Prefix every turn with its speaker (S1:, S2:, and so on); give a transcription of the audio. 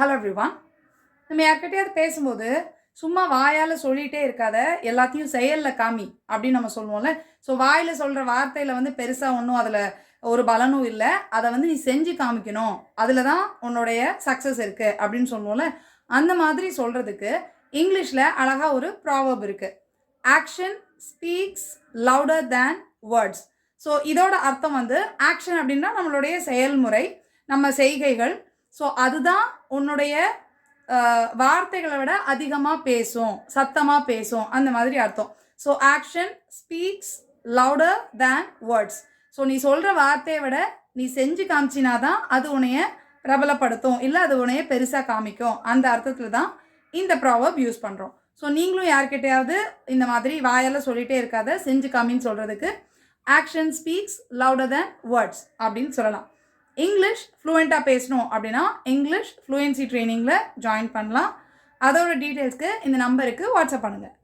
S1: Hello everyone நம்ம யார்கிட்டயாவது பேசும்போது சும்மா வாயால் சொல்லிகிட்டே இருக்காத எல்லாத்தையும் செயலில் காமி அப்படின்னு நம்ம சொல்லுவோம்ல. ஸோ வாயில் சொல்கிற வார்த்தையில் வந்து பெருசாக ஒன்றும் அதில் ஒரு பலனும் இல்லை. அதை வந்து நீ செஞ்சு காமிக்கணும். அதில் தான் உன்னுடைய சக்ஸஸ் இருக்குது அப்படின்னு சொல்லுவோம்ல. அந்த மாதிரி சொல்கிறதுக்கு இங்கிலீஷில் அழகாக ஒரு ப்ராவர்ப் இருக்குது action speaks louder than words so இதோட அர்த்தம் வந்து ஆக்ஷன் அப்படின்னா நம்மளுடைய செயல்முறை நம்ம செய்கைகள் ஸோ அதுதான் உன்னுடைய வார்த்தைகளை விட அதிகமாக பேசும் சத்தமாக பேசும் அந்த மாதிரி அர்த்தம். So action speaks louder than words so நீ சொல்கிற வார்த்தையை விட நீ செஞ்சு காமிச்சினா தான் அது உன்னைய பிரபலப்படுத்தும் இல்லை அது உன்னைய பெருசாக காமிக்கும். அந்த அர்த்தத்தில் தான் இந்த ப்ராவர்ப் யூஸ் பண்ணுறோம் ஸோ நீங்களும் யார்கிட்டையாவது இந்த மாதிரி வாயால் சொல்லிகிட்டே இருக்காத செஞ்சு காமின்னு சொல்கிறதுக்கு action speaks louder than words அப்படின்னு சொல்லலாம். இங்கிலீஷ் ஃப்ளூயண்ட்டாக பேசணும் அப்படின்னா இங்கிலீஷ் ஃப்ளூயன்சி ட்ரைனிங்கில் ஜாயின் பண்ணலாம். அதோட டீட்டெயில்ஸ்க்கு இந்த நம்பருக்கு வாட்ஸ்அப் பண்ணுங்கள்